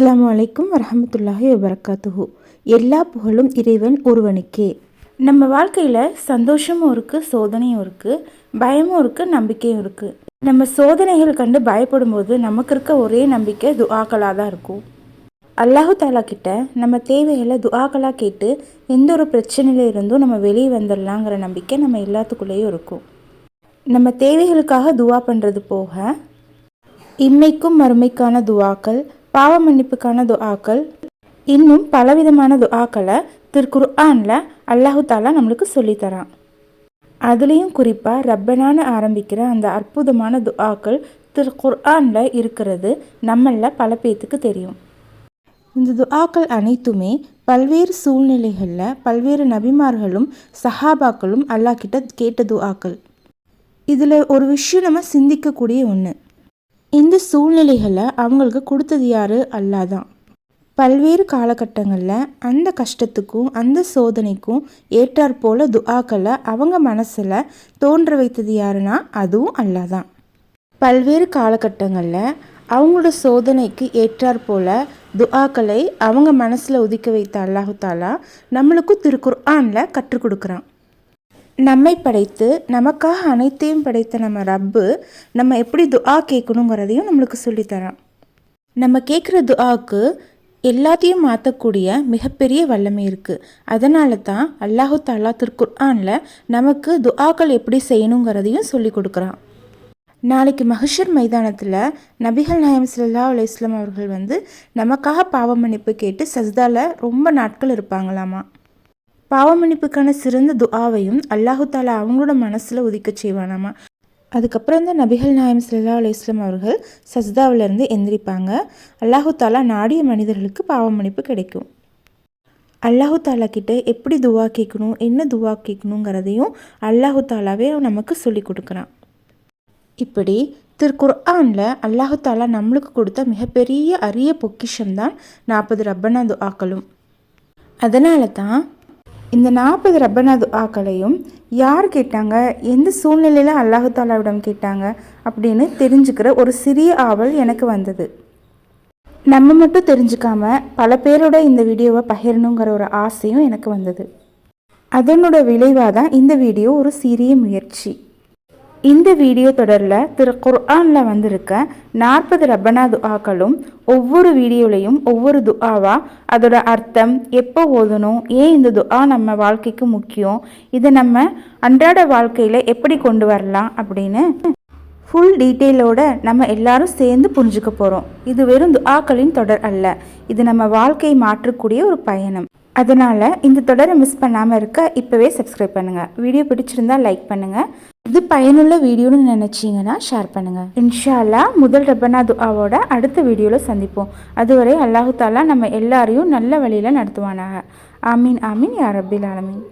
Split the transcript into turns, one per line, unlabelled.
அஸ்லாம் வலைக்கும் வரமத்துல்லாஹி வபரகாத்துஹு. எல்லா புகழும் இறைவன் ஒருவனுக்கே. நம்ம வாழ்க்கையில் சந்தோஷமும் இருக்குது சோதனையும் இருக்குது பயமும் இருக்குது நம்பிக்கையும் இருக்குது நம்ம சோதனைகள் கண்டு பயப்படும் போது நமக்கு இருக்க ஒரே நம்பிக்கை துஆக்களாக தான் இருக்கும். அல்லாஹு தாலா கிட்ட நம்ம தேவைகளை துஆக்களாக கேட்டு எந்த ஒரு பிரச்சனையில இருந்தும் நம்ம வெளியே வந்துடலாங்கிற நம்பிக்கை நம்ம எல்லாத்துக்குள்ளேயும் இருக்கும். நம்ம தேவைகளுக்காக துவா பண்ணுறது போக இம்மைக்கும் மறுமைக்கான துவாக்கள் பாவ மன்னிப்புக்கான துஆக்கள் இன்னும் பலவிதமான துஆக்களை திருக்குர்ஆனில் அல்லாஹு தாலா நம்மளுக்கு சொல்லித்தரான். அதுலேயும் குறிப்பாக ரப்பனான ஆரம்பிக்கிற அந்த அற்புதமான துஆக்கள் திரு குர்ஆனில் இருக்கிறது நம்மள பல பேத்துக்கு தெரியும். இந்த துஆக்கள் அனைத்துமே பல்வேறு சூழ்நிலைகளில் பல்வேறு நபிமார்களும் சஹாபாக்களும் அல்லாஹ் கிட்ட கேட்ட துஆக்கள். இதில் ஒரு விஷயம் நம்ம சிந்திக்கக்கூடிய ஒன்று இந்த சூழ்நிலைகளை அவங்களுக்கு கொடுத்தது யாரு? அல்லாஹ் தான் பல்வேறு காலகட்டங்களில் அந்த கஷ்டத்துக்கும் அந்த சோதனைக்கும் ஏற்றாற்போல துஆக்களை அவங்க மனசில் தோன்ற வைத்தது யாருன்னா? அதுவும் அல்லாஹ் தான் பல்வேறு காலகட்டங்களில் அவங்களோட சோதனைக்கு ஏற்றாற்போல் துஆக்களை அவங்க மனசில் ஒதுக்க வைத்த அல்லாஹு தாலா நம்மளுக்கும் திருக்குர்ஆனில் கற்றுக் கொடுக்குறான். நம்மை படைத்து நமக்காக அனைத்தையும் படைத்த நம்ம ரப்பு நம்ம எப்படி துஆ கேட்கணுங்கிறதையும் நம்மளுக்கு சொல்லித்தரான். நம்ம கேட்குற துஆக்கு எல்லாத்தையும் மாற்றக்கூடிய மிகப்பெரிய வல்லமை இருக்குது அதனால தான் அல்லாஹு தாலா திருக்குர்ஆனில் நமக்கு துஆக்கள் எப்படி செய்யணுங்கிறதையும் சொல்லி கொடுக்குறான். நாளைக்கு மகிஷர் மைதானத்தில் நபிகள் நாயம் சல்லா அலி இஸ்லாம் அவர்கள் வந்து நமக்காக பாவ மன்னிப்பு கேட்டு சஸ்தாவில் ரொம்ப நாட்கள் இருப்பாங்களாமா? பாவ மன்னிப்புக்கான சிறந்த துஆவையும் அல்லாஹு தாலா அவங்களோட மனசில் உதிக்க செய்வானாமா? அதுக்கப்புறம் தான் நபிகள் நாயம் சல்லா அலைஹி அவர்கள் சஸ்தாவிலேருந்து எந்திரிப்பாங்க. அல்லாஹு தாலா நாடிய மனிதர்களுக்கு பாவ கிடைக்கும். அல்லாஹு தாலா கிட்ட எப்படி துவா கேட்கணும் என்ன துவா கேட்கணுங்கிறதையும் அல்லாஹு தாலாவே நமக்கு சொல்லி கொடுக்குறான். இப்படி திரு குர்ஆனில் அல்லாஹு தாலா நம்மளுக்கு கொடுத்த மிகப்பெரிய அரிய பொக்கிஷம் தான் நாற்பது ரப்பனா துஆக்களும். அதனால தான் இந்த நாற்பது ரப்பனா துஆக்களையும் யார் கேட்டாங்க? எந்த சூழ்நிலையில் அல்லாஹு தாலாவிடம் கேட்டாங்க? அப்படின்னு தெரிஞ்சுக்கிற ஒரு சிறிய ஆவல் எனக்கு வந்தது. நம்ம மட்டும் தெரிஞ்சுக்காம பல பேரோட இந்த வீடியோவை பகிரணுங்கிற ஒரு ஆசையும் எனக்கு வந்தது. அதனோட விளைவாக தான் இந்த வீடியோ ஒரு சிறிய முயற்சி. இந்த வீடியோ தொடரில் திரு குர்ஆனில் வந்திருக்க நாற்பது ரப்பனா துஆக்களும் ஒவ்வொரு வீடியோலையும் ஒவ்வொரு துஆவா அதோட அர்த்தம் எப்போ ஓதணும் ஏன் இந்த துஆ நம்ம வாழ்க்கைக்கு முக்கியம் இதை நம்ம அன்றாட வாழ்க்கையில் எப்படி கொண்டு வரலாம் அப்படின்னு ஃபுல் டீட்டெயிலோட நம்ம எல்லாரும் சேர்ந்து புரிஞ்சுக்க போகிறோம் இது வெறும் துஆக்களின் தொடர் அல்ல. இது நம்ம வாழ்க்கையை மாற்றக்கூடிய ஒரு பயணம். அதனால் இந்த தொடரை மிஸ் பண்ணாமல் இருக்க இப்போவே சப்ஸ்கிரைப் பண்ணுங்கள் வீடியோ பிடிச்சிருந்தா லைக் பண்ணுங்கள் இது பயனுள்ள வீடியோன்னு நினச்சிங்கன்னா ஷேர் பண்ணுங்கள் இன்ஷா முதல் ரப்பனா துஆவோட அடுத்த வீடியோவில் சந்திப்போம். அதுவரை அல்லாஹு தாலா நம்ம எல்லாரையும் நல்ல வழியில் நடத்துவானாக. ஆமீன் ஆமீன் யா ரப்பில் ஆலமீன்.